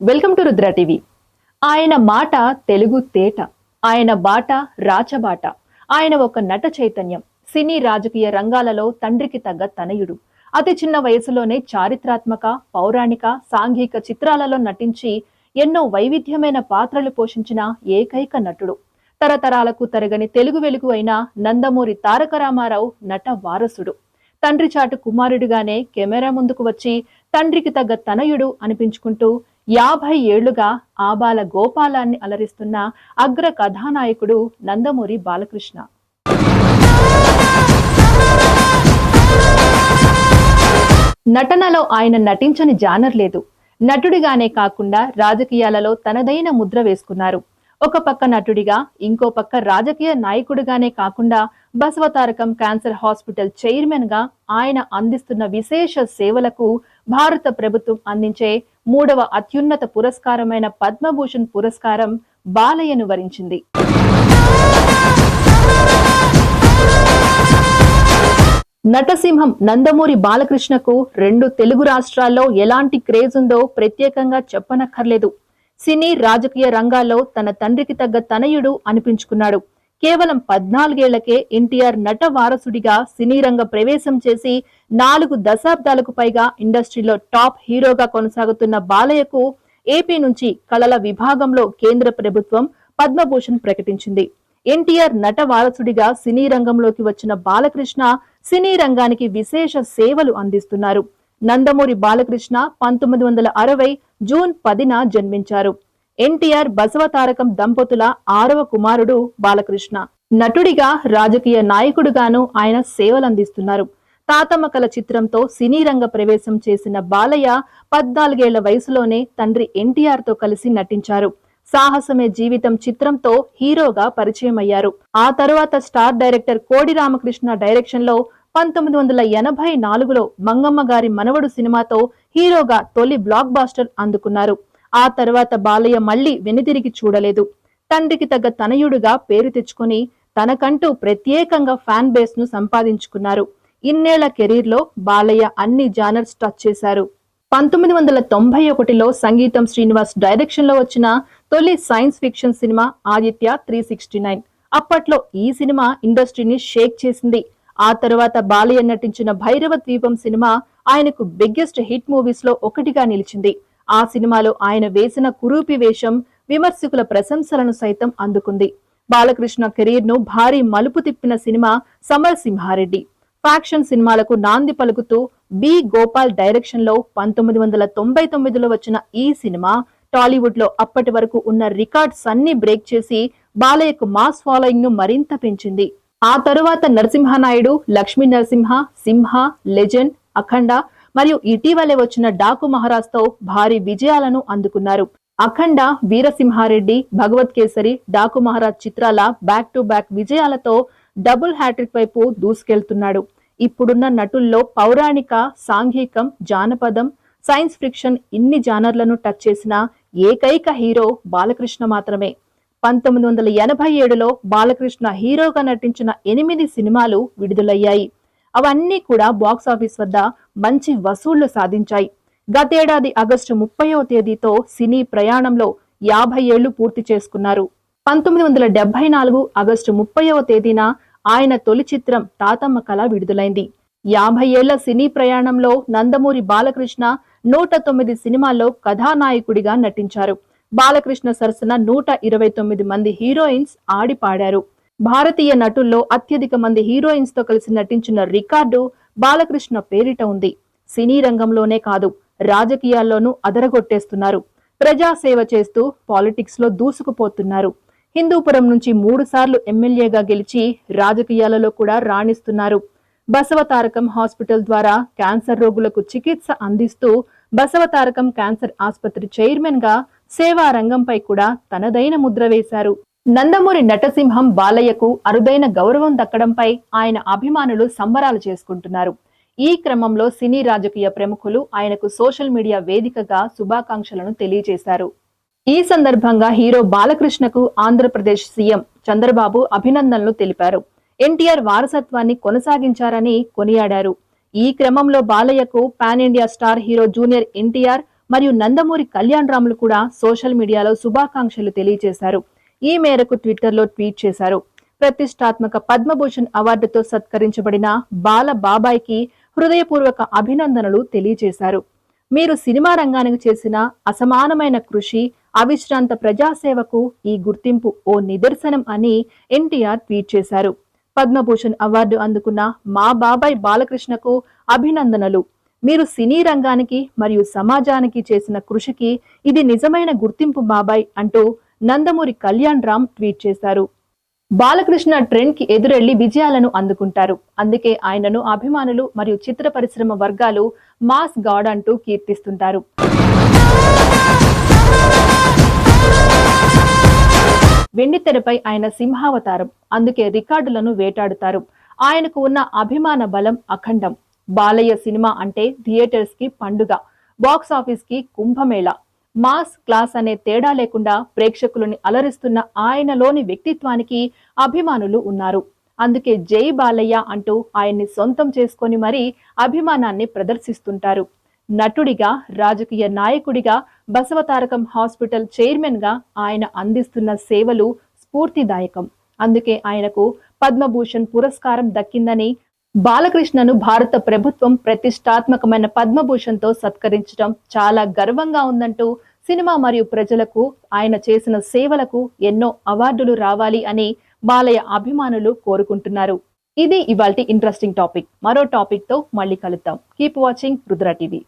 Welcome to Rudra TV. ఆయన మాట తెలుగు తేట ఆయన బాట రాచబాట ఆయన ఒక నట చైతన్యం సినీ రాజకీయ రంగాలలో తండ్రికి తగ్గ తనయుడు. అతి చిన్న వయసులోనే చారిత్రాత్మక పౌరాణిక సాంఘిక చిత్రాలలో నటించి ఎన్నో వైవిధ్యమైన పాత్రలు పోషించిన ఏకైక నటుడు. తరతరాలకు తరగని తెలుగు వెలుగు అయిన నందమూరి తారక రామారావు నట వారసుడు. తండ్రి చాటు కుమారుడిగానే కెమెరా ముందుకు వచ్చి తండ్రికి తగ్గ తనయుడు అనిపించుకుంటూ యాభై ఏళ్ళుగా ఆబాల గోపాలాన్ని అలరిస్తున్న అగ్ర కథానాయకుడు నందమూరి బాలకృష్ణ. నటనలో ఆయన నటించని జానర్ లేదు. నటుడిగానే కాకుండా రాజకీయాలలో తనదైన ముద్ర వేసుకున్నారు. ఒక పక్క నటుడిగా ఇంకో పక్క రాజకీయ నాయకుడిగానే కాకుండా బసవతారకం క్యాన్సర్ హాస్పిటల్ చైర్మన్గా ఆయన అందిస్తున్న విశేష సేవలకు భారత ప్రభుత్వం అందించే మూడవ అత్యున్నత పురస్కారమైన పద్మభూషణ్ పురస్కారం బాలయ్యను వరించింది. నటసింహం నందమూరి బాలకృష్ణకు రెండు తెలుగు రాష్ట్రాల్లో ఎలాంటి క్రేజ్ ఉందో ప్రత్యేకంగా చెప్పనక్కర్లేదు. సినీ రాజకీయ రంగాల్లో తన తండ్రికి తగ్గ తనయుడు అనిపించుకున్నాడు. కేవలం పద్నాలుగేళ్ళకే ఎన్టీఆర్ నట వారసుడిగా సినీ రంగ ప్రవేశం చేసి నాలుగు దశాబ్దాలకు పైగా ఇండస్ట్రీలో టాప్ హీరోగా కొనసాగుతున్న బాలయ్యకు ఏపీ నుంచి కళల విభాగంలో కేంద్ర ప్రభుత్వం పద్మభూషణ్ ప్రకటించింది. ఎన్టీఆర్ నట వారసుడిగా సినీ రంగంలోకి వచ్చిన బాలకృష్ణ సినీ రంగానికి విశేష సేవలు అందిస్తున్నారు. నందమూరి బాలకృష్ణ పంతొమ్మిది వందల అరవై జూన్ పదిన జన్మించారు. ఎన్టీఆర్ బసవతారకం దంపతుల ఆరవ కుమారుడు బాలకృష్ణ. నటుడిగా రాజకీయ నాయకుడుగాను ఆయన సేవలందిస్తున్నారు. తాతమ్మ కల చిత్రంతో సినీ రంగ ప్రవేశం చేసిన బాలయ్య పద్నాలుగేళ్ళ వయసులోనే తండ్రి ఎన్టీఆర్తో కలిసి నటించారు. సాహసమే జీవితం చిత్రంతో హీరోగా పరిచయం అయ్యారు ఆ తరువాత స్టార్ డైరెక్టర్ కోడి రామకృష్ణ డైరెక్షన్లో పంతొమ్మిది వందల ఎనభై నాలుగులో మంగమ్మ గారి మనవడు సినిమాతో హీరోగా తొలి బ్లాక్ బాస్టర్ అందుకున్నారు. ఆ తర్వాత బాలయ్య మళ్ళీ వెనుతిరిగి చూడలేదు. తండ్రికి తగ్గ తనయుడుగా పేరు తెచ్చుకుని తనకంటూ ప్రత్యేకంగా ఫ్యాన్ బేస్ను సంపాదించుకున్నారు. ఇన్నేళ్ళ కెరీర్లో బాలయ్య అన్ని జానర్స్ టచ్ చేశారు. పంతొమ్మిది వందల తొంభై ఒకటిలో సంగీతం శ్రీనివాస్ డైరెక్షన్లో వచ్చిన తొలి science fiction cinema Aditya three sixty nine. అప్పట్లో ఈ సినిమా ఇండస్ట్రీని షేక్ చేసింది. ఆ తర్వాత బాలయ్య నటించిన భైరవ ద్వీపం సినిమా ఆయనకు బిగ్గెస్ట్ హిట్ మూవీస్లో ఒకటిగా నిలిచింది. ఆ సినిమాలో ఆయన వేసిన కురూపి వేషం విమర్శకుల ప్రశంసలను సైతం అందుకుంది. బాలకృష్ణ కెరీర్ను భారీ మలుపు తిప్పిన సినిమా సమరసింహారెడ్డి ఫ్యాక్షన్ సినిమాలకు నాంది పలుకుతూ బి గోపాల్ డైరెక్షన్లో పంతొమ్మిది వందల తొంభై తొమ్మిదిలో వచ్చిన ఈ సినిమా టాలీవుడ్లో అప్పటి వరకు ఉన్న రికార్డ్స్ అన్ని బ్రేక్ చేసి బాలయ్యకు మాస్ ఫాలోయింగ్ను మరింత పెంచింది. ఆ తరువాత నరసింహనాయుడు లక్ష్మీ నరసింహ సింహ లెజెండ్ అఖండ మరియు ఇటీవలే వచ్చిన డాకు మహారాజ్తో భారీ విజయాలను అందుకున్నారు. అఖండ వీరసింహారెడ్డి భగవత్ కేసరి డాకు మహారాజ్ చిత్రాల బ్యాక్ టు బ్యాక్ విజయాలతో డబుల్ హ్యాట్రిక్ వైపు దూసుకెళ్తున్నాడు. ఇప్పుడున్న నటుల్లో పౌరాణిక సాంఘికం జానపదం సైన్స్ ఫిక్షన్ ఇన్ని జానర్లను టచ్ చేసిన ఏకైక హీరో బాలకృష్ణ మాత్రమే. పంతొమ్మిది వందల ఎనభై ఏడులో బాలకృష్ణ హీరోగా నటించిన ఎనిమిది సినిమాలు విడుదలయ్యాయి. అవన్నీ కూడా బాక్స్ ఆఫీస్ వద్ద మంచి వసూళ్ళు సాధించాయి. గతేడాది ఆగస్టు ముప్పయో తేదీతో సినీ ప్రయాణంలో యాభై ఏళ్ళు పూర్తి చేసుకున్నారు. పంతొమ్మిది వందల డెబ్బై నాలుగు ఆగస్టు ముప్పైవ తేదీన ఆయన తొలి చిత్రం తాతమ్మ కళ విడుదలైంది. యాభై ఏళ్ళ సినీ ప్రయాణంలో నందమూరి బాలకృష్ణ నూట తొమ్మిది సినిమాల్లో కథానాయకుడిగా నటించారు. బాలకృష్ణ సరసన నూట ఇరవై తొమ్మిది మంది హీరోయిన్స్ ఆడి పాడారు. భారతీయ నటుల్లో అత్యధిక మంది హీరోయిన్స్తో కలిసి నటించిన రికార్డు బాలకృష్ణ పేరిట ఉంది. సినీ రంగంలోనే కాదు రాజకీయాల్లోనూ అదరగొట్టేస్తున్నారు. ప్రజాసేవ చేస్తూ పాలిటిక్స్లో దూసుకుపోతున్నారు. హిందూపురం నుంచి మూడు సార్లు ఎమ్మెల్యేగా గెలిచి రాజకీయాలలో కూడా రాణిస్తున్నారు. బసవతారకం హాస్పిటల్ ద్వారా క్యాన్సర్ రోగులకు చికిత్స అందిస్తూ బసవతారకం క్యాన్సర్ ఆసుపత్రి చైర్మన్గా సేవా రంగంపై కూడా తనదైన ముద్ర వేశారు. నందమూరి నటసింహం బాలయ్యకు అరుదైన గౌరవం దక్కడంపై ఆయన అభిమానులు సంబరాలు చేసుకుంటున్నారు. ఈ క్రమంలో సినీ రాజకీయ ప్రముఖులు ఆయనకు సోషల్ మీడియా వేదికగా శుభాకాంక్షలను తెలియజేశారు. ఈ సందర్భంగా హీరో బాలకృష్ణకు ఆంధ్రప్రదేశ్ సీఎం చంద్రబాబు అభినందనలు తెలిపారు. ఎన్టీఆర్ వారసత్వాన్ని కొనసాగించారని కొనియాడారు. ఈ క్రమంలో బాలయ్యకు pan India star hero junior NTR మరియు నందమూరి కళ్యాణ్ రాములు కూడా సోషల్ మీడియాలో శుభాకాంక్షలు తెలియజేశారు. ఈ మేరకు ట్విట్టర్లో ట్వీట్ చేశారు. ప్రతిష్టాత్మక పద్మభూషణ్ అవార్డుతో సత్కరించబడిన బాల బాబాయ్కి హృదయపూర్వక అభినందనలు తెలియజేశారు. మీరు సినిమా రంగానికి చేసిన అసమానమైన కృషి అవిశ్రాంత ప్రజాసేవకు ఈ గుర్తింపు ఓ నిదర్శనం అని ఎన్టీఆర్ ట్వీట్ చేశారు. పద్మభూషణ్ అవార్డు అందుకున్న మా బాబాయ్ బాలకృష్ణకు అభినందనలు. మీరు సినీ రంగానికి మరియు సమాజానికి చేసిన కృషికి ఇది నిజమైన గుర్తింపు బాబాయ్ అంటూ నందమూరి కళ్యాణ్ రామ్ ట్వీట్ చేశారు. బాలకృష్ణ ట్రెండ్కి ఎదురెళ్ళి విజయాలను అందుకుంటారు. అందుకే ఆయనను అభిమానులు మరియు చిత్ర పరిశ్రమ వర్గాలు మాస్ గాడ్ అంటూ కీర్తిస్తుంటారు. వెండితెరపై ఆయన సింహావతారం. అందుకే రికార్డులను వేటాడుతారు. ఆయనకు ఉన్న అభిమాన బలం అఖండం. బాలయ్య సినిమా అంటే థియేటర్స్కి పండుగ. బాక్స్ ఆఫీస్కి కుంభమేళ. మాస్ క్లాస్ అనే తేడా లేకుండా ప్రేక్షకులని అలరిస్తున్న ఆయనలోని వ్యక్తిత్వానికి అభిమానులు ఉన్నారు. అందుకే జై బాలయ్య అంటూ ఆయన్ని సొంతం చేసుకొని మరీ అభిమానాన్ని ప్రదర్శిస్తుంటారు. నటుడిగా రాజకీయ నాయకుడిగా బసవతారకం హాస్పిటల్ చైర్మన్గా ఆయన అందిస్తున్న సేవలు స్ఫూర్తిదాయకం. అందుకే ఆయనకు పద్మభూషణ్ పురస్కారం దక్కిందని బాలకృష్ణను భారత ప్రభుత్వం ప్రతిష్టాత్మకమైన పద్మభూషణ్తో సత్కరించడం చాలా గర్వంగా ఉందంటూ సినిమా మరియు ప్రజలకు ఆయన చేసిన సేవలకు ఎన్నో అవార్డులు రావాలి అని బాలయ్య అభిమానులు కోరుకుంటున్నారు. ఇది ఇవాల్టి ఇంట్రెస్టింగ్ టాపిక్. మరో టాపిక్తో మళ్ళీ కలుద్దాం. Keep watching Rudra TV.